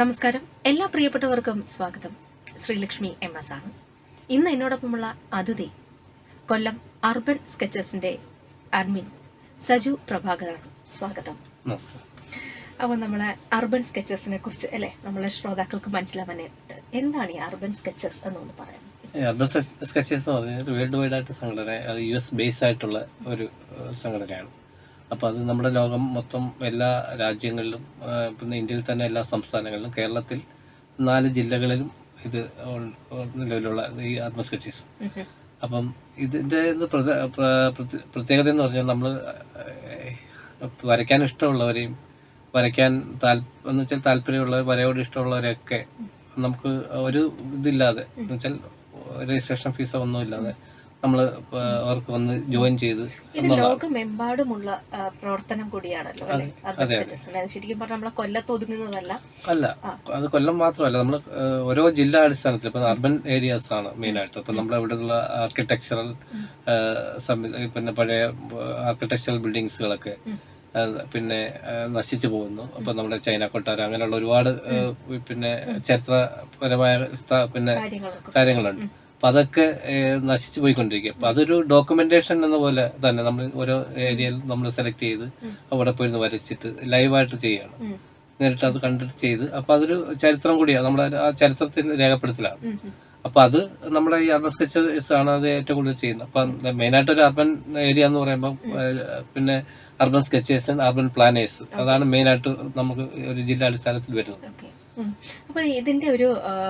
നമസ്കാരം. എല്ലാ പ്രിയപ്പെട്ടവർക്കും സ്വാഗതം. ശ്രീലക്ഷ്മി എം എസ് ആണ്. ഇന്ന് എന്നോടൊപ്പമുള്ള അതിഥി കൊല്ലം അർബൻ സ്കെച്ചസിന്റെ അഡ്മിൻ സജു പ്രഭാകറാണ് സ്വാഗതം. അപ്പോൾ നമ്മളെ അർബൻ സ്കെച്ചസിനെ കുറിച്ച് അല്ലേ? നമ്മളെ ശ്രോതാക്കൾക്ക് മനസ്സിലാവാനായിട്ട് എന്താണ് ഈ അർബൻ സ്കെച്ചസ് എന്നൊന്ന് പറയാം. അർബൻ സ്കെച്ചേഴ്സ് എന്ന് പറഞ്ഞാൽ വേൾഡ് വൈഡ് ആയിട്ട് സംഘടന അത് യു എസ് ബേസ് ആയിട്ടുള്ള ഒരു സംഘടനയാണ്. അപ്പോൾ അത് നമ്മുടെ ലോകം മൊത്തം എല്ലാ രാജ്യങ്ങളിലും പിന്നെ ഇന്ത്യയിൽ തന്നെ എല്ലാ സംസ്ഥാനങ്ങളിലും കേരളത്തിൽ നാല് ജില്ലകളിലും ഇത് നിലവിലുള്ള ഈ അർബൻ അപ്പം ഇതിന്റെ പ്രത്യേകത എന്ന് പറഞ്ഞാൽ നമ്മൾ വരയ്ക്കാൻ ഇഷ്ടമുള്ളവരെയും വരയ്ക്കാൻ താൽ എന്ന് വെച്ചാൽ താല്പര്യമുള്ളവർ വരയോട് ഇഷ്ടമുള്ളവരെയൊക്കെ നമുക്ക് ഒരു ഇതില്ലാതെ എന്ന് വെച്ചാൽ രജിസ്ട്രേഷൻ ഫീസോ ഒന്നും ഇല്ലാതെ നമ്മൾ അവർക്ക് വന്ന് ജോയിൻ ചെയ്ത് ഇത് ലോകമെമ്പാടുമുള്ള പ്രവർത്തനം കൂടിയാണല്ലോ ശരിക്കും പറഞ്ഞാൽ നമ്മളെ കൊല്ലത്ത് ഒതുങ്ങുന്നതല്ല. അല്ല അത് കൊല്ലം മാത്രമല്ല. നമ്മൾ ഓരോ ജില്ലാ അടിസ്ഥാനത്തിൽ ഇപ്പൊ അർബൻ ഏരിയാസ് ആണ് മെയിൻ ആയിട്ട് ഇപ്പൊ നമ്മുടെ ഇവിടെയുള്ള ആർക്കിടെക്ചറൽ പിന്നെ പഴയ ആർക്കിടെക്ചറൽ ബിൽഡിങ്സുകളൊക്കെ പിന്നെ നശിച്ചു പോകുന്നു. അപ്പൊ നമ്മുടെ ചൈന കൊട്ടാരം അങ്ങനെയുള്ള ഒരുപാട് പിന്നെ ചരിത്രപരമായ പിന്നെ കാര്യങ്ങളുണ്ട്. അപ്പൊ അതൊക്കെ നശിച്ചു പോയിക്കൊണ്ടിരിക്കുക അപ്പൊ അതൊരു ഡോക്യുമെന്റേഷൻ എന്ന പോലെ തന്നെ നമ്മൾ ഓരോ ഏരിയയിൽ നമ്മൾ സെലക്ട് ചെയ്ത് അവിടെ പോയിരുന്ന് വരച്ചിട്ട് ലൈവായിട്ട് ചെയ്യണം. നേരിട്ട് അത് കണ്ടിട്ട് ചെയ്ത് അപ്പൊ അതൊരു ചരിത്രം കൂടിയാണ് നമ്മുടെ ആ ചരിത്രത്തിൽ രേഖപ്പെടുത്തലാണ്. അപ്പൊ അത് നമ്മുടെ ഈ അർബൻ സ്കെച്ചസ് ആണ് അത് ഏറ്റവും കൂടുതൽ ചെയ്യുന്നത്. അപ്പൊ മെയിനായിട്ട് ഒരു അർബൻ ഏരിയ എന്ന് പറയുമ്പോൾ പിന്നെ അർബൻ സ്കെച്ചേഴ്സ് അർബൻ പ്ലാനേഴ്സ് അതാണ് മെയിനായിട്ട് നമുക്ക് ഒരു ജില്ലാടിസ്ഥാനത്തിൽ വരുന്നത്. ഓക്കെ അപ്പൊ ഇതിന്റെ ഒരു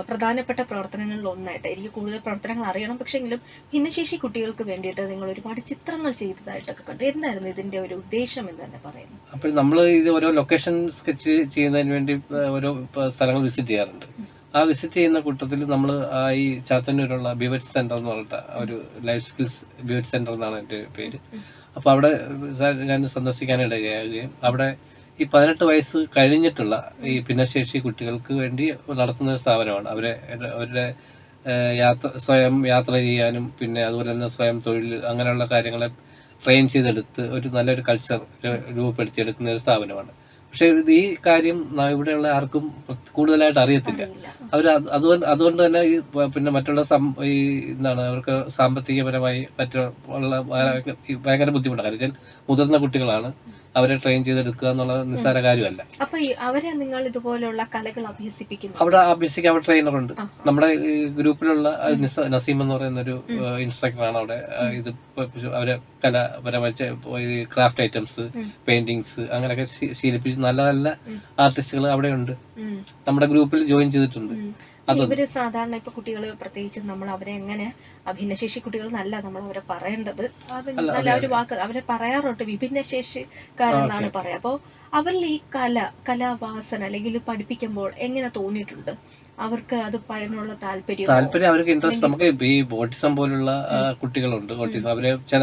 പ്രധാനപ്പെട്ട പ്രവർത്തനങ്ങളിൽ ഒന്നായിട്ട് എനിക്ക് കൂടുതൽ പ്രവർത്തനങ്ങൾ അറിയണം. പക്ഷെങ്കിലും ഭിന്നശേഷി കുട്ടികൾക്ക് വേണ്ടിയിട്ട് നിങ്ങൾ ഒരുപാട് ചിത്രങ്ങൾ ചെയ്തതായിട്ടൊക്കെ കണ്ടു. എന്തായിരുന്നു ഇതിന്റെ ഒരു ഉദ്ദേശം എന്ന് തന്നെ പറയുന്നത്? അപ്പോൾ നമ്മൾ ഇത് ഓരോ ലൊക്കേഷൻ സ്കെച്ച് ചെയ്യുന്നതിന് വേണ്ടി ഓരോ സ്ഥലങ്ങൾ വിസിറ്റ് ചെയ്യാറുണ്ട്. ആ വിസിറ്റ് ചെയ്യുന്ന കൂട്ടത്തിൽ നമ്മൾ ആ ഈ ചാത്തന്നൂരുള്ള ബിവറ്റ് സെന്റർ എന്ന് പറഞ്ഞിട്ട് ഒരു ലൈഫ് സ്കിൽസ് ബിവറ്റ് സെന്റർ എന്നാണ് എന്റെ പേര്. അപ്പോൾ അവിടെ ഞാൻ സന്ദർശിക്കാനിടയാകുകയും അവിടെ ഈ പതിനെട്ട് വയസ്സ് കഴിഞ്ഞിട്ടുള്ള ഈ ഭിന്നശേഷി കുട്ടികൾക്ക് വേണ്ടി നടത്തുന്ന ഒരു സ്ഥാപനമാണ്. അവരെ അവരുടെ യാത്ര സ്വയം യാത്ര ചെയ്യാനും പിന്നെ അതുപോലെ തന്നെ സ്വയം തൊഴിൽ അങ്ങനെയുള്ള കാര്യങ്ങളെ ട്രെയിൻ ചെയ്തെടുത്ത് ഒരു നല്ലൊരു കൾച്ചർ രൂപപ്പെടുത്തിയെടുക്കുന്ന ഒരു സ്ഥാപനമാണ്. പക്ഷെ ഇത് ഈ കാര്യം ഇവിടെയുള്ള ആർക്കും കൂടുതലായിട്ട് അറിയത്തില്ല. അവർ അതുകൊണ്ട് അതുകൊണ്ട് തന്നെ ഈ പിന്നെ മറ്റുള്ള സം ഈ എന്താണ് അവർക്ക് സാമ്പത്തികപരമായി മറ്റുള്ള ഭയങ്കര ബുദ്ധിമുട്ടാണ്. കാരണം വെച്ചാൽ മുതിർന്ന കുട്ടികളാണ്. അവരെ ട്രെയിൻ ചെയ്തെടുക്കുക എന്നുള്ള നിസ്സാര കാര്യമല്ല. അപ്പൊ അവരെ നിങ്ങൾ ഇതുപോലെയുള്ള കലകൾ അഭ്യസിപ്പിക്കുന്നു. അവിടെ അഭ്യസിക്കാൻ അവിടെ ട്രെയിനറുണ്ട് നമ്മുടെ ഗ്രൂപ്പിലുള്ള നസീം എന്ന് പറയുന്ന ഒരു ഇൻസ്ട്രക്ടറാണ് അവിടെ. ഇത് അവരെ കലാപരമായ ക്രാഫ്റ്റ് ഐറ്റംസ് പെയിന്റിങ്സ് അങ്ങനെയൊക്കെ ശീലിപ്പിച്ച് നല്ല നല്ല ആർട്ടിസ്റ്റുകൾ അവിടെ ഉണ്ട് നമ്മുടെ ഗ്രൂപ്പിൽ ജോയിൻ ചെയ്തിട്ടുണ്ട്. ഇവർ സാധാരണ ഇപ്പൊ കുട്ടികൾ പ്രത്യേകിച്ച് നമ്മൾ അവരെ എങ്ങനെ ഭിന്നശേഷി കുട്ടികൾ നല്ല നമ്മൾ അവരെ പറയേണ്ടത്. അത് നല്ല ഒരു വാക്ക് അവരെ പറയാറുണ്ട്. വിഭിന്നശേഷിക്കാരെന്നാണ് പറയാ. അപ്പോ അവരിൽ ഈ കല കലാവാസന അല്ലെങ്കിൽ പഠിപ്പിക്കുമ്പോൾ എങ്ങനെ തോന്നിയിട്ടുണ്ട്? അവർക്ക് അത് പഠനമുള്ള താല്പര്യം താല്പര്യം അവർക്ക് ഇൻട്രസ്റ്റ് നമുക്ക് ഈ ഓട്ടിസം പോലുള്ള കുട്ടികളുണ്ട്. ഓട്ടിസം അവർ ചില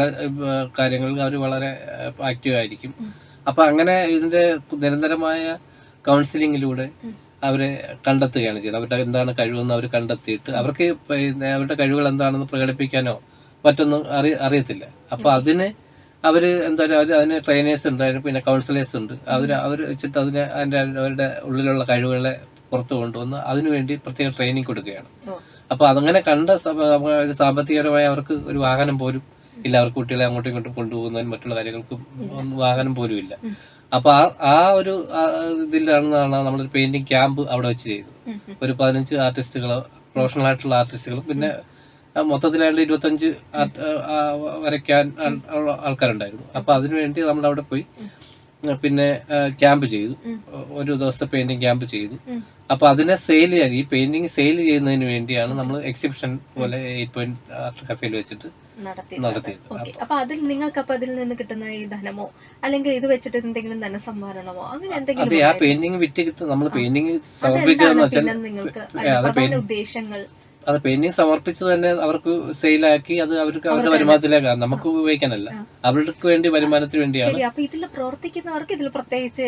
കാര്യങ്ങളിൽ അവർ വളരെ ആക്റ്റീവ് ആയിരിക്കും. അപ്പൊ അങ്ങനെ ഇതിന്റെ നിരന്തരമായ കൗൺസിലിങ്ങിലൂടെ അവരെ കണ്ടെത്തുകയാണ് ചെയ്യുന്നത്. അവരുടെ എന്താണ് കഴിവെന്ന് അവർ കണ്ടെത്തിയിട്ട് അവർക്ക് അവരുടെ കഴിവുകൾ എന്താണെന്ന് പ്രകടിപ്പിക്കാനോ മറ്റൊന്നും അറി അറിയത്തില്ല. അപ്പോൾ അതിന് അവർ എന്തായാലും പറയുക അതിന് ട്രെയിനേഴ്സ് ഉണ്ട് പിന്നെ കൗൺസിലേഴ്സ് ഉണ്ട്. അവർ അവർ വെച്ചിട്ട് അതിന് അതിന്റെ അവരുടെ ഉള്ളിലുള്ള കഴിവുകളെ പുറത്തു കൊണ്ടുവന്ന് അതിനുവേണ്ടി പ്രത്യേക ട്രെയിനിങ് കൊടുക്കുകയാണ്. അപ്പോൾ അപ്പൊ അതങ്ങനെ കണ്ട ഒരു സാമ്പത്തികപരമായി അവർക്ക് ഒരു വാഹനം പോലും ഇല്ല അവർക്ക് കുട്ടികളെ അങ്ങോട്ടും ഇങ്ങോട്ടും കൊണ്ടുപോകുന്നതിന് മറ്റുള്ള കാര്യങ്ങൾക്കും വാഹനം പോലും ഇല്ല. അപ്പൊ ആ ആ ഒരു ഇതിലാണെന്നാണ് ഇതിലാണ് നമ്മളൊരു പെയിന്റിങ് ക്യാമ്പ് അവിടെ വെച്ച് ചെയ്തത്. ഒരു പതിനഞ്ച് ആർട്ടിസ്റ്റുകൾ പ്രൊഫഷണൽ ആയിട്ടുള്ള ആർട്ടിസ്റ്റുകളും പിന്നെ മൊത്തത്തിലായിട്ട് ഇരുപത്തഞ്ച് വരയ്ക്കാൻ ആൾ- ആൾ- ആൾക്കാരുണ്ടായിരുന്നു അപ്പൊ അതിനുവേണ്ടി നമ്മൾ അവിടെ പോയി പിന്നെ ക്യാമ്പ് ചെയ്തു. ഒരു ദിവസത്തെ പെയിന്റിംഗ് ക്യാമ്പ് ചെയ്തു. അപ്പൊ അതിനെ സെയിൽ ചെയ്യാൻ ഈ പെയിന്റിംഗ് സെയിൽ ചെയ്യുന്നതിന് വേണ്ടിയാണ് നമ്മൾ എക്സിബിഷൻ പോലെ എയ്റ്റ് പോയിന്റ് ആർട്ട് കഫേയിൽ വെച്ചിട്ട് നടത്തി നടത്തിയത്. അപ്പൊ അതിൽ നിങ്ങൾക്ക് അപ്പൊ അതിൽ നിന്ന് കിട്ടുന്ന ഈ ധനമോ അല്ലെങ്കിൽ ഇത് വെച്ചിട്ട് എന്തെങ്കിലും ധനസംഭരണമോ അങ്ങനെ എന്തെങ്കിലും അതെ ആ പെയിന്റിംഗ് വിറ്റ് കിട്ടും. നമ്മൾ പെയിന്റിംഗ് സമർപ്പിച്ചതെന്ന് വെച്ചാൽ ഉദ്ദേശങ്ങൾ? അത് പെയിന്റിങ് സമർപ്പിച്ച് തന്നെ അവർക്ക് സെയിലാക്കി അത് അവർക്ക് അവരുടെ വരുമാനത്തിലേക്കാണ് നമുക്ക് ഉപയോഗിക്കാനല്ല. അവർക്ക് വേണ്ടി വരുമാനത്തിന് വേണ്ടിയാണ്. ശരി അപ്പൊ ഇതിൽ പ്രവർത്തിക്കുന്നവർക്ക് ഇതിൽ പ്രത്യേകിച്ച്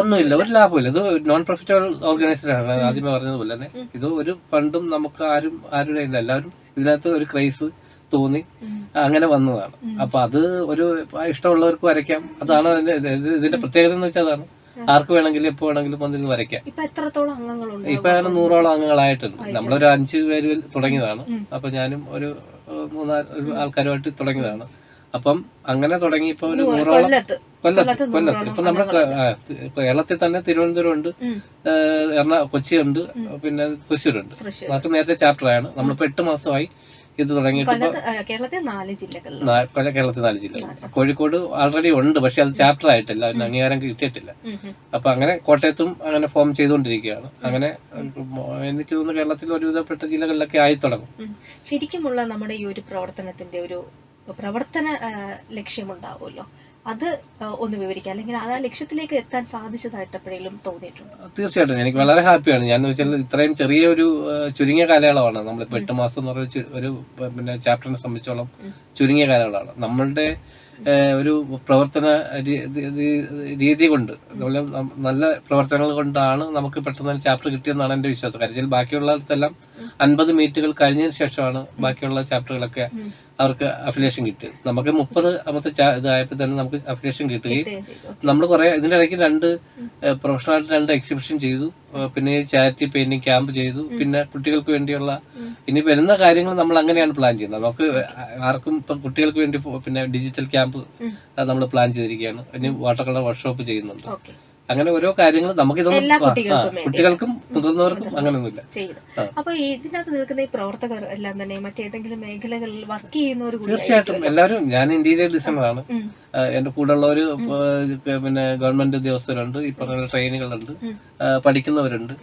ഒന്നുമില്ല ഒരു ലാഭമില്ല ഇത് നോൺ പ്രോഫിറ്റബിൾ ഓർഗനൈസേഷൻ ആണ്. ആദ്യമേ പറഞ്ഞതുപോലെ തന്നെ. ഇത് ഒരു ഫണ്ടും നമുക്ക് ആരും ആരുടെ ഇല്ല എല്ലാവരും ഇതിനകത്ത് ഒരു ക്രൈസ് തോന്നി അങ്ങനെ വന്നതാണ്. അപ്പൊ അത് ഒരു ഇഷ്ടമുള്ളവർക്ക് വരയ്ക്കാം അതാണ് ഇതിന്റെ പ്രത്യേകത എന്ന് വെച്ചാൽ അതാണ്. ആർക്ക് വേണമെങ്കിലും എപ്പോ വേണമെങ്കിലും വന്നിരുന്ന് വരയ്ക്കാം. ഇപ്പൊ എത്രത്തോളം അംഗങ്ങളുണ്ട്? ഇപ്പൊ അങ്ങനെ നൂറോളം അംഗങ്ങളായിട്ടുണ്ട്. നമ്മളൊരു അഞ്ച് പേര് തുടങ്ങിയതാണ്. അപ്പൊ ഞാനും ഒരു മൂന്നാൽ ഒരു ആൾക്കാരുമായിട്ട് തുടങ്ങിയതാണ്. അപ്പം അങ്ങനെ തുടങ്ങി ഇപ്പൊ ഒരു നൂറോളം കൊല്ലത്ത്. കൊല്ലത്ത് ഇപ്പൊ നമ്മുടെ കേരളത്തിൽ തന്നെ തിരുവനന്തപുരം ഉണ്ട്. എറണാ കൊച്ചിയുണ്ട്. പിന്നെ തൃശ്ശൂരുണ്ട്. അതൊക്കെ നേരത്തെ ചാപ്റ്റർ ആണ്. നമ്മളിപ്പോ എട്ട് മാസമായി ഇത് തുടങ്ങിയിട്ട് കേരളത്തിൽ നാല് ജില്ലകളിൽ കേരളത്തിൽ നാല് ജില്ല കോഴിക്കോട് ഓൾറെഡി ഉണ്ട് പക്ഷെ അത് ചാപ്റ്റർ ആയിട്ടില്ല അതിന് അംഗീകാരം കിട്ടിയിട്ടില്ല. അപ്പൊ അങ്ങനെ കോട്ടയത്തും അങ്ങനെ ഫോം ചെയ്തുകൊണ്ടിരിക്കുകയാണ്. അങ്ങനെ എനിക്ക് തോന്നുന്നു കേരളത്തിൽ ഒരുവിധപ്പെട്ട ജില്ലകളിലൊക്കെ ആയി തുടങ്ങും. ശരിക്കുമുള്ള നമ്മുടെ ഈ ഒരു പ്രവർത്തനത്തിന്റെ ഒരു പ്രവർത്തന ലക്ഷ്യമുണ്ടാവുമല്ലോ. അത് ഒന്ന് വിവരിക്കാം. അല്ലെങ്കിൽ അത് ആ ലക്ഷ്യത്തിലേക്ക് എത്താൻ സാധിച്ചതായിട്ട് എപ്പോഴെങ്കിലും തോന്നിയിട്ടുണ്ട്? തീർച്ചയായിട്ടും. എനിക്ക് വളരെ ഹാപ്പിയാണ്. ഞാൻ വെച്ചാൽ ഇത്രയും ചെറിയ ഒരു ആ, ചുരുങ്ങിയ കാലയളവാണ്. നമ്മളിപ്പോ എട്ട് മാസം എന്ന് പറയുന്ന ഒരു പിന്നെ ചാപ്റ്ററിനെ സംബന്ധിച്ചോളം ചുരുങ്ങിയ കാലയളവാണ്. നമ്മളുടെ ഒരു പ്രവർത്തന രീതി കൊണ്ട് അതുപോലെ നല്ല പ്രവർത്തനങ്ങൾ കൊണ്ടാണ് നമുക്ക് പെട്ടെന്ന് ചാപ്റ്റർ കിട്ടിയെന്നാണ് എന്റെ വിശ്വാസം. കാര്യം ബാക്കിയുള്ളതെല്ലാം അൻപത് മീറ്റുകൾ കഴിഞ്ഞതിന് ശേഷമാണ് ബാക്കിയുള്ള ചാപ്റ്ററുകളൊക്കെ അവർക്ക് അഫിലേഷൻ കിട്ടി. നമുക്ക് മുപ്പത് അമത്തെ ഇതായപ്പോൾ തന്നെ നമുക്ക് അഫിലേഷൻ കിട്ടുകയും നമ്മൾ കുറെ ഇതിന്റെ ഇടയ്ക്ക് രണ്ട് പ്രൊഫഷണൽ ആയിട്ട് രണ്ട് എക്സിബിഷൻ ചെയ്തു. പിന്നെ ചാരിറ്റി പെയിന്റിങ് ക്യാമ്പ് ചെയ്തു. പിന്നെ കുട്ടികൾക്ക് വേണ്ടിയുള്ള ഇനി വരുന്ന കാര്യങ്ങൾ നമ്മൾ അങ്ങനെയാണ് പ്ലാൻ ചെയ്യുന്നത്. നമുക്ക് ആർക്കും ഇപ്പം കുട്ടികൾക്ക് വേണ്ടി പിന്നെ ഡിജിറ്റൽ ക്യാമ്പ് നമ്മൾ പ്ലാൻ ചെയ്തിരിക്കുകയാണ്. ഇനി വാട്ടർ കളർ വർക്ക്ഷോപ്പ് ചെയ്യുന്നുണ്ട് അങ്ങനെ ഓരോ കാര്യങ്ങൾ നമുക്കിതൊന്നും എല്ലാ കുട്ടികൾക്കും ആ, വേണ്ടി. കുട്ടികൾക്കും മുതിർന്നവർക്കും അങ്ങനെയൊന്നുമില്ല. ചെയ്തു. അപ്പൊ ഇതിനകത്ത് നിൽക്കുന്ന ഈ പ്രവർത്തകർ എല്ലാം തന്നെ മറ്റേതെങ്കിലും മേഖലകളിൽ വർക്ക് ചെയ്യുന്നവർ കൂടി തീർച്ചയായിട്ടും. എല്ലാവരും ഞാൻ ഇന്റീരിയർ ഡിസൈനറാണ് ഉം. എന്റെ കൂടെയുള്ളവർ പിന്നെ ഗവൺമെന്റ് ഉദ്യോഗസ്ഥരുണ്ട്. ഈ പറഞ്ഞ ട്രെയിനുകളുണ്ട്. ആ, പഠിക്കുന്നവരുണ്ട്.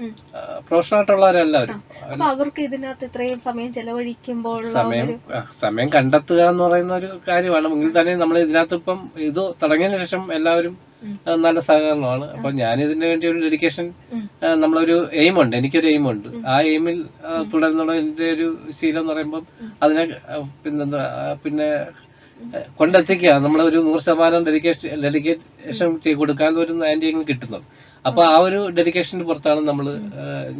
പ്രൊഫഷണൽ ആയിട്ടുള്ളവരെല്ലാവരും അപ്പൊ അവർക്ക് ഇതിനകത്ത് ഇത്രയും സമയം ചെലവഴിക്കുമ്പോൾ സമയം ആ, സമയം കണ്ടെത്തുക എന്ന് പറയുന്ന ഒരു കാര്യമാണ്. എങ്കിൽ തന്നെ നമ്മൾ ഇതിനകത്ത് ഇപ്പം ഇത് തുടങ്ങിയതിനു ശേഷം എല്ലാവരും നല്ല സഹകരണമാണ്. അപ്പൊ ഞാൻ ഇതിന് വേണ്ടി ഒരു ഡെഡിക്കേഷൻ നമ്മളൊരു എയിം ഉണ്ട്. എനിക്കൊരു എയിം ഉണ്ട്. ആ എയിമിൽ തുടർന്നുള്ള എന്റെ ഒരു ശീലം എന്ന് പറയുമ്പോൾ അതിനെ പിന്നെ പിന്നെന്താ പിന്നെ കൊണ്ടെത്തിക്കുക. നമ്മളൊരു നൂറ് ശതമാനം ഡെഡിക്കേഷൻ ഡെഡിക്കേഷൻ ചെയ്ത് കൊടുക്കാൻ ഒരു നയന്റി കിട്ടുന്നത് അപ്പൊ ആ ഒരു ഡെഡിക്കേഷന്റെ പുറത്താണ് നമ്മൾ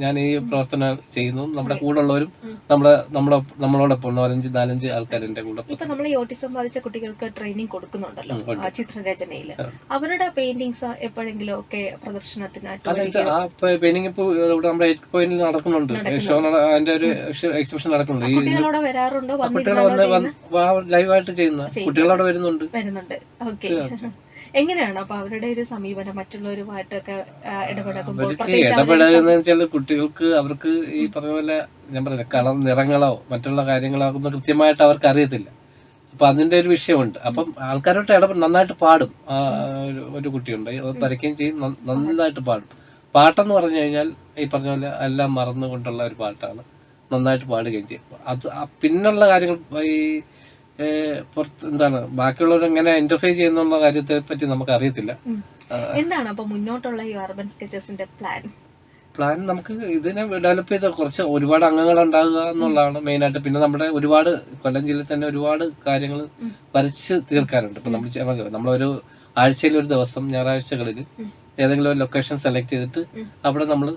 ഞാൻ ഈ പ്രവർത്തനം ചെയ്യുന്നു. നമ്മുടെ കൂടെ ഉള്ളവരും നമ്മുടെ നമ്മുടെ നമ്മളോടൊപ്പം നാലഞ്ച് നാലഞ്ച് ആൾക്കാർ എന്റെ കൂടെ ഇപ്പൊ നമ്മൾ ഈ ഓട്ടിസം ബാധിച്ച കുട്ടികൾക്ക് ട്രെയിനിങ് കൊടുക്കുന്നുണ്ടല്ലോ ആ ചിത്രരചനയിൽ. അവരുടെ പെയിന്റിങ്സ് എപ്പോഴെങ്കിലും ഒക്കെ പ്രദർശനത്തിനായിട്ട് ആ പെയിന്റിംഗ് ഇപ്പൊ ഇവിടെ നമ്മുടെ എയ്റ്റ് പോയിന്റിൽ നടക്കുന്നുണ്ട്. ഷോ അതിന്റെ ഒരു എക്സിബിഷൻ നടക്കുന്നുണ്ട്. കുട്ടികളോടെ വരാറുണ്ടോ? ലൈവായിട്ട് ചെയ്യുന്ന? കുട്ടികളവിടെ വരുന്നുണ്ട്. വരുന്നുണ്ട്. ഓക്കെ. എങ്ങനെയാണ് അപ്പൊ അവരുടെ ഒരു സമീപനം മറ്റുള്ളവരുമായിട്ടൊക്കെ ഇടപെടുക കുട്ടികൾക്ക് അവർക്ക് ഈ പറഞ്ഞ പോലെ ഞാൻ പറഞ്ഞ കളർ നിറങ്ങളോ മറ്റുള്ള കാര്യങ്ങളോ ആകുമ്പോൾ കൃത്യമായിട്ട് അവർക്ക് അറിയത്തില്ല. അപ്പൊ അതിന്റെ ഒരു വിഷയമുണ്ട്. അപ്പം ആൾക്കാരോട്ട് ഇടപെട നന്നായിട്ട് പാടും. ഒരു- കുട്ടിയുണ്ട്. അത് വരയ്ക്കുകയും ചെയ്യും. നന്നായിട്ട് പാടും. പാട്ടെന്ന് പറഞ്ഞു കഴിഞ്ഞാൽ ഈ പറഞ്ഞ പോലെ എല്ലാം മറന്നുകൊണ്ടുള്ള ഒരു പാട്ടാണ്. നന്നായിട്ട് പാടുകയും ചെയ്യും. അത് പിന്നുള്ള കാര്യങ്ങൾ ഈ പുറത്ത് എന്താണ് ബാക്കിയുള്ളവർ എങ്ങനെ ഇന്റർഫേസ് ചെയ്യുന്നുള്ള കാര്യത്തെ പറ്റി നമുക്ക് അറിയത്തില്ല എന്താണ് അപ്പൊ മുന്നോട്ടുള്ള ഈ അർബൻ സ്കെച്ചസിന്റെ പ്ലാൻ പ്ലാൻ നമുക്ക് ഇതിനെ ഡെവലപ്പ് ചെയ്ത കുറച്ച് ഒരുപാട് അംഗങ്ങൾ ഉണ്ടാകുക എന്നുള്ളതാണ് മെയിൻ ആയിട്ട്. പിന്നെ നമ്മുടെ ഒരുപാട് കൊല്ലം ജില്ലയിൽ തന്നെ ഒരുപാട് കാര്യങ്ങൾ വരച്ച് തീർക്കാനുണ്ട്. ഇപ്പൊ നമ്മൾ നമ്മളൊരു ആഴ്ചയിൽ ഒരു ദിവസം ഞായറാഴ്ചകളിൽ ഏതെങ്കിലും ഒരു ലൊക്കേഷൻ സെലക്ട് ചെയ്തിട്ട് അവിടെ നമ്മൾ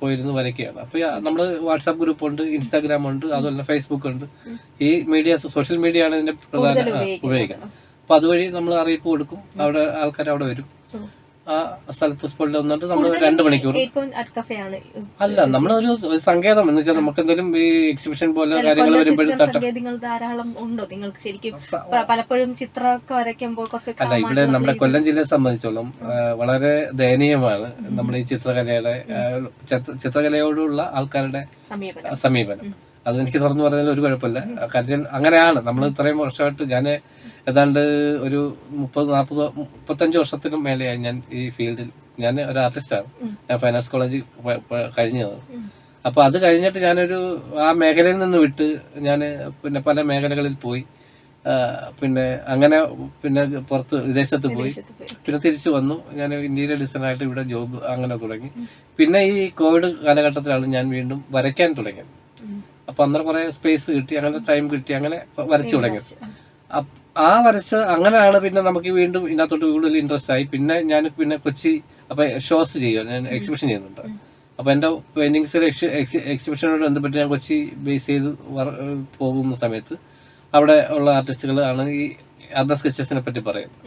പോയിരുന്ന് വരയ്ക്കുകയാണ്. അപ്പൊ നമ്മൾ വാട്സാപ്പ് ഗ്രൂപ്പ് ഉണ്ട് ഇൻസ്റ്റാഗ്രാം ഉണ്ട് അതുപോലെ ഫേസ്ബുക്ക് ഉണ്ട്. ഈ മീഡിയ സോഷ്യൽ മീഡിയ ആണ് ഇതിന്റെ പ്രധാന ഉപയോഗിക്കുന്നത്. അപ്പൊ അതുവഴി നമ്മൾ അറിയിപ്പ് കൊടുക്കും. അവിടെ ആൾക്കാർ അവിടെ വരും. ആ സ്ഥലത്ത് സ്പോട്ടിൽ വന്നിട്ട് നമ്മൾ രണ്ട് മണിക്കൂർ. അല്ല നമ്മളൊരു സങ്കേതം. എന്ന് വെച്ചാൽ നമുക്ക് എന്തെങ്കിലും ഈ എക്സിബിഷൻ പോലെ കാര്യങ്ങൾ വരുമ്പോഴും ധാരാളം ഉണ്ടോ? നിങ്ങൾക്ക് ശരിക്കും പലപ്പോഴും ചിത്രമൊക്കെ വരയ്ക്കുമ്പോൾ കുറച്ച് അല്ല ഇവിടെ നമ്മുടെ കൊല്ലം ജില്ലയെ സംബന്ധിച്ചോളം വളരെ ദയനീയമാണ് നമ്മുടെ ഈ ചിത്രകലയുടെ ചിത്രകലയോടുള്ള ആൾക്കാരുടെ സമീപനം. സമീപനം തുറന്നു പറഞ്ഞാൽ ഒരു കുഴപ്പമില്ല. കാര്യം അങ്ങനെയാണ്. നമ്മൾ ഇത്രയും വർഷമായിട്ട് ഞാൻ ഏതാണ്ട് ഒരു മുപ്പത് നാൽപ്പത് മുപ്പത്തഞ്ച് വർഷത്തിനും മേലെയായി ഞാൻ ഈ ഫീൽഡിൽ. ഞാൻ ഒരു ആർട്ടിസ്റ്റാണ് ഞാൻ ഫൈനാൻസ് കോളേജ് കഴിഞ്ഞത്. അപ്പൊ അത് കഴിഞ്ഞിട്ട് ഞാനൊരു ആ മേഖലയിൽ നിന്ന് വിട്ട് ഞാൻ പിന്നെ പല മേഖലകളിൽ പോയി. പിന്നെ അങ്ങനെ പിന്നെ പുറത്ത് വിദേശത്ത് പോയി. പിന്നെ തിരിച്ചു വന്നു. ഞാൻ ഇന്ത്യയിലെ ഡിസൈനായിട്ട് ഇവിടെ ജോബ് അങ്ങനെ തുടങ്ങി. പിന്നെ ഈ കോവിഡ് കാലഘട്ടത്തിലാണ് ഞാൻ വീണ്ടും വരയ്ക്കാൻ തുടങ്ങിയത്. അപ്പൊ അന്നേരം കുറെ സ്പേസ് കിട്ടി അങ്ങനെ ടൈം കിട്ടി അങ്ങനെ വരച്ചു തുടങ്ങി. ആ വരച്ച് അങ്ങനെയാണ് പിന്നെ നമുക്ക് വീണ്ടും ഇതിനകത്തോട്ട് കൂടുതൽ ഇൻട്രസ്റ്റ് ആയി. പിന്നെ ഞാൻ പിന്നെ കൊച്ചി അപ്പൊ ഷോസ് ചെയ്യുക ഞാൻ എക്സിബിഷൻ ചെയ്യുന്നുണ്ട്. അപ്പൊ എന്റെ പെയിന്റിങ്സ് എക്സിബിഷനോട് ബന്ധപ്പെട്ട് ഞാൻ കൊച്ചി ബേസ് ചെയ്ത് പോകുന്ന സമയത്ത് അവിടെ ഉള്ള ആർട്ടിസ്റ്റുകൾ ആണ് ഈ അർബൻ സ്കെച്ചസിനെ പറ്റി പറയുന്നത്.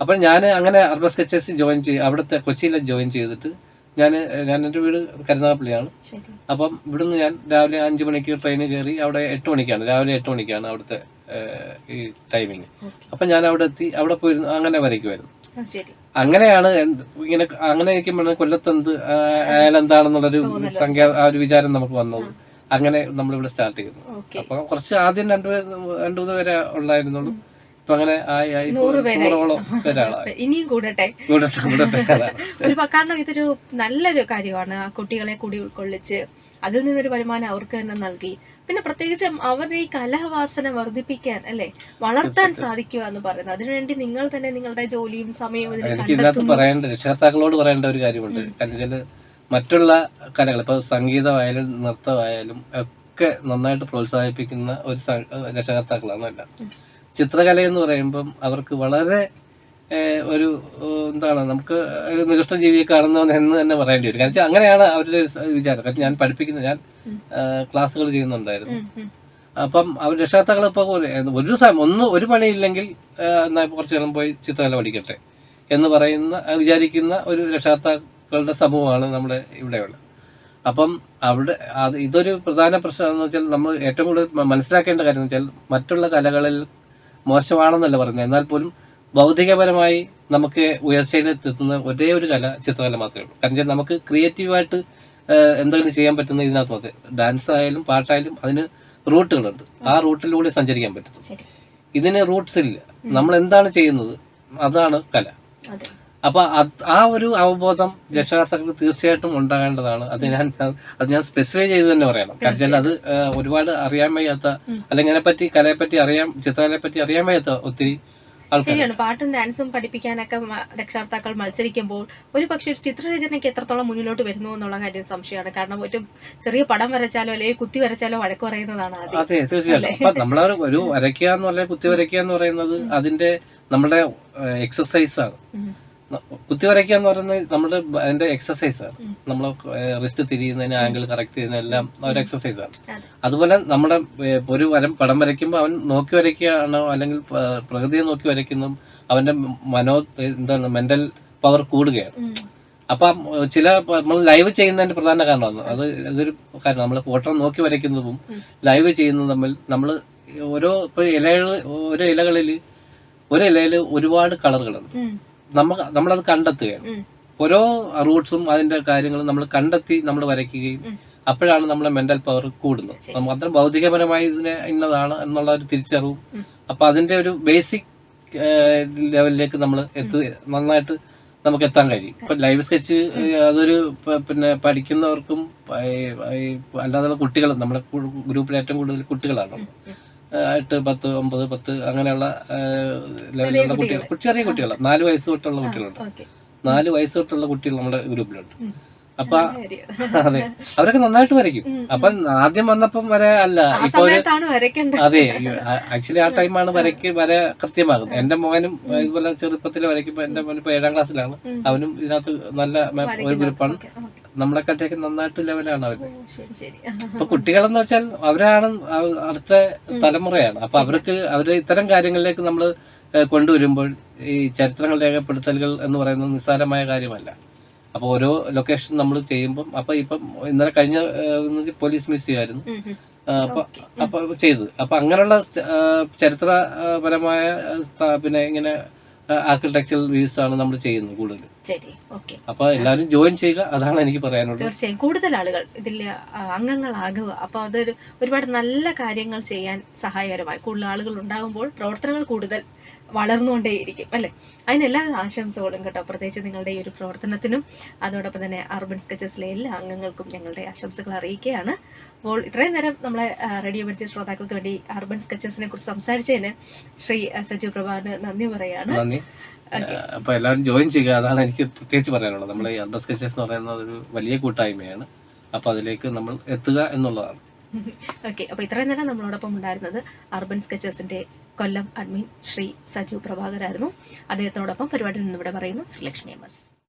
അപ്പോൾ ഞാൻ അങ്ങനെ അർബൻ സ്കെച്ചേഴ്സ് ജോയിൻ ചെയ്ത് അവിടുത്തെ കൊച്ചിയിലെ ജോയിൻ ചെയ്തിട്ട് ഞാൻ ഞാൻ എന്റെ വീട് കരുനാഗപ്പള്ളിയാണ്. അപ്പം ഇവിടുന്ന് ഞാൻ രാവിലെ അഞ്ച് മണിക്ക് ട്രെയിൻ കയറി അവിടെ എട്ട് മണിക്കാണ്. രാവിലെ എട്ട് മണിക്കാണ് അവിടുത്തെ ഈ ടൈമിങ് അപ്പം ഞാൻ അവിടെ എത്തി അവിടെ പോയി അങ്ങനെ വരയ്ക്കുമായിരുന്നു അങ്ങനെയാണ് ഇങ്ങനെ അങ്ങനെ ഇരിക്കുമ്പോഴാണ് കൊല്ലത്തെന്ത് അയാൾ എന്താണെന്നുള്ളൊരു സംഖ്യ ആ ഒരു വിചാരം നമുക്ക് വന്നത്. അങ്ങനെ നമ്മളിവിടെ സ്റ്റാർട്ട് ചെയ്യുന്നു. അപ്പൊ കുറച്ച് ആദ്യം രണ്ടു രണ്ടു മൂന്ന് പേരെ ഉണ്ടായിരുന്നുള്ളൂ ഇപ്പൊ അങ്ങനെ ആയി ആയി. നൂറോളം ഇനിയും കൂടട്ടെ. ഒരു കാരണം ഇതൊരു നല്ലൊരു കാര്യമാണ്. ആ കുട്ടികളെ കൂടി ഉൾക്കൊള്ളിച്ച് അതിൽ നിന്നൊരു വരുമാനം അവർക്ക് തന്നെ നൽകി. പിന്നെ പ്രത്യേകിച്ച് അവരുടെ ഈ കലാവാസന വർദ്ധിപ്പിക്കാൻ അല്ലെ? വളർത്താൻ സാധിക്കുക എന്ന് പറയുന്നത്. അതിനുവേണ്ടി നിങ്ങൾ തന്നെ നിങ്ങളുടെ ജോലിയും സമയവും എനിക്ക് ഇതിനകത്ത് പറയേണ്ട രക്ഷകർത്താക്കളോട് പറയേണ്ട ഒരു കാര്യമുണ്ട്. കാരണം മറ്റുള്ള കലകൾ ഇപ്പൊ സംഗീതമായാലും നൃത്തമായാലും ഒക്കെ നന്നായിട്ട് പ്രോത്സാഹിപ്പിക്കുന്ന ഒരു രക്ഷകർത്താക്കളാണ് എല്ലാം. ചിത്രകല എന്ന് പറയുമ്പം അവർക്ക് വളരെ ഒരു എന്താണ് നമുക്ക് ഒരു നികൃഷ്ട ജീവിയെ കാണുന്നവൻ എന്ന് തന്നെ പറയേണ്ടി വരും. കാരണം അങ്ങനെയാണ് അവരുടെ വിചാരം. കാരണം ഞാൻ പഠിപ്പിക്കുന്ന ഞാൻ ക്ലാസ്സുകൾ ചെയ്യുന്നുണ്ടായിരുന്നു. അപ്പം അവർ രക്ഷകർത്താക്കൾ ഇപ്പോൾ ഒരു സമയം ഒന്ന് ഒരു പണിയില്ലെങ്കിൽ എന്നാൽ കുറച്ചു കാലം പോയി ചിത്രകല പഠിക്കട്ടെ എന്ന് പറയുന്ന വിചാരിക്കുന്ന ഒരു രക്ഷകർത്താക്കളുടെ സമൂഹമാണ് നമ്മുടെ ഇവിടെയുള്ള അപ്പം അവിടെ അത് ഇതൊരു പ്രധാന പ്രശ്നം എന്ന് വെച്ചാൽ നമ്മൾ ഏറ്റവും കൂടുതൽ മനസ്സിലാക്കേണ്ട കാര്യം എന്ന് വെച്ചാൽ മറ്റുള്ള കലകളിൽ മോശമാണെന്നല്ല പറയുന്നത്. എന്നാൽ പോലും ഭൗതികപരമായി നമുക്ക് ഉയർച്ചയിലെത്തുന്ന ഒരേ ഒരു കല ചിത്രകല മാത്രമേ ഉള്ളൂ. കാരണം വെച്ചാൽ നമുക്ക് ക്രിയേറ്റീവായിട്ട് എന്തെങ്കിലും ചെയ്യാൻ പറ്റുന്ന ഇതിനകത്ത് മാത്രമേ. ഡാൻസ് ആയാലും പാട്ടായാലും അതിന് റൂട്ടുകളുണ്ട്. ആ റൂട്ടിലൂടെ സഞ്ചരിക്കാൻ പറ്റും. ഇതിന് റൂട്ട്സ് ഇല്ല നമ്മൾ എന്താണ് ചെയ്യുന്നത്? അതാണ് കല. അപ്പൊ ആ ഒരു അവബോധം രക്ഷകർത്താക്കൾ തീർച്ചയായിട്ടും ഉണ്ടാകേണ്ടതാണ്. അത് ഞാൻ അത് ഞാൻ സ്പെസിഫൈ ചെയ്ത് തന്നെ പറയണം. കാരണം അത് ഒരുപാട് അറിയാൻ വയ്യാത്ത അല്ലെങ്കിൽ അതിനെപ്പറ്റി കലയെ പറ്റി അറിയാൻ ചിത്രകലയെ പറ്റി അറിയാൻ വയ്യാത്ത ഒത്തിരി ശരിയാണ്. പാട്ടും ഡാൻസും പഠിപ്പിക്കാനൊക്കെ രക്ഷകർത്താക്കൾ മത്സരിക്കുമ്പോൾ ഒരു പക്ഷേ ചിത്രരചനയ്ക്ക് എത്രത്തോളം മുന്നിലോട്ട് വരുന്നു എന്നുള്ള കാര്യം സംശയമാണ്. കാരണം ഒരു ചെറിയ പടം വരച്ചാലോ അല്ലെങ്കിൽ കുത്തി വരച്ചാലോ വഴക്ക് പറയുന്നതാണ് അതെ തീർച്ചയായിട്ടും. നമ്മൾ ഒരു വരയ്ക്കുക എന്ന് പറഞ്ഞാൽ കുത്തി വരയ്ക്കുക എന്ന് പറയുന്നത് അതിന്റെ നമ്മുടെ എക്സസൈസ് ആണ്. കുത്തി വരയ്ക്കുക എന്ന് പറയുന്നത് നമ്മുടെ അതിന്റെ എക്സസൈസ് ആണ്. നമ്മൾ റിസ്റ്റ് തിരിയുന്നതിന് ആംഗിൾ കറക്റ്റ് ചെയ്യുന്നതെല്ലാം ഒരു എക്സസൈസ് ആണ്. അതെ. അതുപോലെ നമ്മുടെ ഒരു വരം പടം വരയ്ക്കുമ്പോൾ അവൻ നോക്കി വരയ്ക്കുകയാണോ അല്ലെങ്കിൽ പ്രകൃതിയെ നോക്കി വരയ്ക്കുന്നതും അവന്റെ മനോ എന്താണ് മെന്റൽ പവർ കൂടുകയാണ്. അപ്പൊ ചില നമ്മൾ ലൈവ് ചെയ്യുന്നതിന്റെ പ്രധാന കാരണമാണ്. അത് ഇതൊരു കാരണം നമ്മൾ ഫോട്ടോ നോക്കി വരയ്ക്കുന്നതും ലൈവ് ചെയ്യുന്നതും തമ്മിൽ നമ്മൾ ഓരോ ഇപ്പൊ ഇലകൾ ഓരോ ഇലകളിൽ ഒരു ഇലയിൽ ഒരുപാട് കളറുകളുണ്ട് നമുക്ക് നമ്മളത് കണ്ടെത്തുകയാണ്. ഓരോ റൂട്ട്സും അതിന്റെ കാര്യങ്ങളും നമ്മൾ കണ്ടെത്തി നമ്മൾ വരയ്ക്കുകയും അപ്പോഴാണ് നമ്മുടെ മെന്റൽ പവർ കൂടുന്നത്. നമുക്ക് അത്ര ഭൗതികപരമായി ഇതിനെ ഇന്നതാണ് എന്നുള്ള ഒരു തിരിച്ചറിവും. അപ്പൊ അതിന്റെ ഒരു ബേസിക് ലെവലിലേക്ക് നമ്മൾ എത്തു നന്നായിട്ട് നമുക്ക് എത്താൻ കഴിയും. ഇപ്പൊ ലൈവ് സ്കെച്ച് അതൊരു പിന്നെ പഠിക്കുന്നവർക്കും അല്ലാതെ കുട്ടികൾ നമ്മുടെ ഗ്രൂപ്പിൽ ഏറ്റവും കൂടുതൽ കുട്ടികളാണ്. എട്ട് പത്ത് ഒമ്പത് പത്ത് അങ്ങനെയുള്ള ലെവലിലുള്ള കുട്ടികൾ. ചെറിയ കുട്ടികളാണ് നാല് വയസ്സ് തൊട്ടുള്ള കുട്ടികളുണ്ട്. നാല് വയസ്സ് തൊട്ടുള്ള കുട്ടികൾ നമ്മുടെ ഗ്രൂപ്പിലുണ്ട്. അപ്പൊ അതെ. അവരൊക്കെ നന്നായിട്ട് വരയ്ക്കും. അപ്പൊ ആദ്യം വന്നപ്പം വരെ അല്ല ഇപ്പൊ അതെ ആക്ച്വലി ആ ടൈമാണ് വരയ്ക്ക് വരെ കൃത്യമാകുന്നത് എന്റെ മോനും ഇതുപോലെ ചെറുപ്പത്തിൽ വരയ്ക്കുമ്പോ എന്റെ മോൻ ഇപ്പൊ ഏഴാം ക്ലാസ്സിലാണ്. അവനും ഇതിനകത്ത് നല്ല ഒരു ഗ്രൂപ്പാണ്. നമ്മളെക്കാട്ടിയൊക്കെ നന്നായിട്ട് ലെവലാണ് അവർ. അപ്പൊ കുട്ടികളെന്ന് വെച്ചാൽ അവരാണ് അടുത്ത തലമുറയാണ്. അപ്പൊ അവർക്ക് അവർ ഇത്തരം കാര്യങ്ങളിലേക്ക് നമ്മൾ കൊണ്ടുവരുമ്പോൾ ഈ ചരിത്രങ്ങൾ രേഖപ്പെടുത്തലുകൾ എന്ന് പറയുന്നത് നിസ്സാരമായ കാര്യമല്ല. അപ്പൊ ഓരോ ലൊക്കേഷൻ നമ്മൾ ചെയ്യുമ്പോൾ അപ്പൊ ഇപ്പം ഇന്നലെ കഴിഞ്ഞ പോലീസ് മ്യൂസിയം ആയിരുന്നു. അപ്പൊ അപ്പൊ ചെയ്തത് അപ്പൊ അങ്ങനെയുള്ള ചരിത്രപരമായ പിന്നെ ഇങ്ങനെ ആർക്കിടെക്ചറൽ വ്യൂസ് ആണ് നമ്മൾ ചെയ്യുന്നത് കൂടുതൽ ശരി ഓക്കെ അപ്പൊ എല്ലാവരും ജോയിൻ ചെയ്യുക അതാണ് എനിക്ക് പറയാനുള്ളത്. തീർച്ചയായും. കൂടുതൽ ആളുകൾ ഇതിൽ അംഗങ്ങളാകുക. അപ്പൊ അതൊരു ഒരുപാട് നല്ല കാര്യങ്ങൾ ചെയ്യാൻ സഹായകരമായി. കൂടുതൽ ആളുകൾ ഉണ്ടാകുമ്പോൾ പ്രവർത്തനങ്ങൾ കൂടുതൽ വളർന്നുകൊണ്ടേയിരിക്കും അല്ലേ? അതിന് എല്ലാവിധ ആശംസകളും കേട്ടോ. പ്രത്യേകിച്ച് നിങ്ങളുടെ ഈ ഒരു പ്രവർത്തനത്തിനും അതോടൊപ്പം തന്നെ അർബൻ സ്കെച്ചസിലെ എല്ലാ അംഗങ്ങൾക്കും ഞങ്ങളുടെ ആശംസകൾ അറിയിക്കുകയാണ്. അപ്പോൾ ഇത്രയും നേരം നമ്മളെ റേഡിയോ മെഡിസിൻ ശ്രോതാക്കൾക്ക് വേണ്ടി അർബൻ സ്കെച്ചസിനെ കുറിച്ച് സംസാരിച്ചതിന് ശ്രീ സജു പ്രഭാന് നന്ദി പറയാണ് അപ്പൊ എല്ലാവരും ജോയിൻ ചെയ്യുക. അതാണ് എനിക്ക് പ്രത്യേകിച്ച് പറയാനുള്ളത്. നമ്മൾ ഈ അർബൻ സ്കെച്ചസ് എന്ന് പറയുന്നത് ഒരു വലിയ കൂട്ടായ്മയാണ്. അപ്പൊ അതിലേക്ക് നമ്മൾ എത്തുക എന്നുള്ളതാണ്. ഓക്കെ. അപ്പൊ ഇത്രയും നേരം നമ്മളോടൊപ്പം ഉണ്ടായിരുന്നത് അർബൻ സ്കെച്ചേഴ്സിന്റെ കൊല്ലം അഡ്മിൻ ശ്രീ സജു പ്രഭാകരായിരുന്നു. അദ്ദേഹത്തോടൊപ്പം പരിപാടിയിൽ നിന്ന് ഇവിടെ പറയുന്നു ശ്രീലക്ഷ്മി എം എസ്.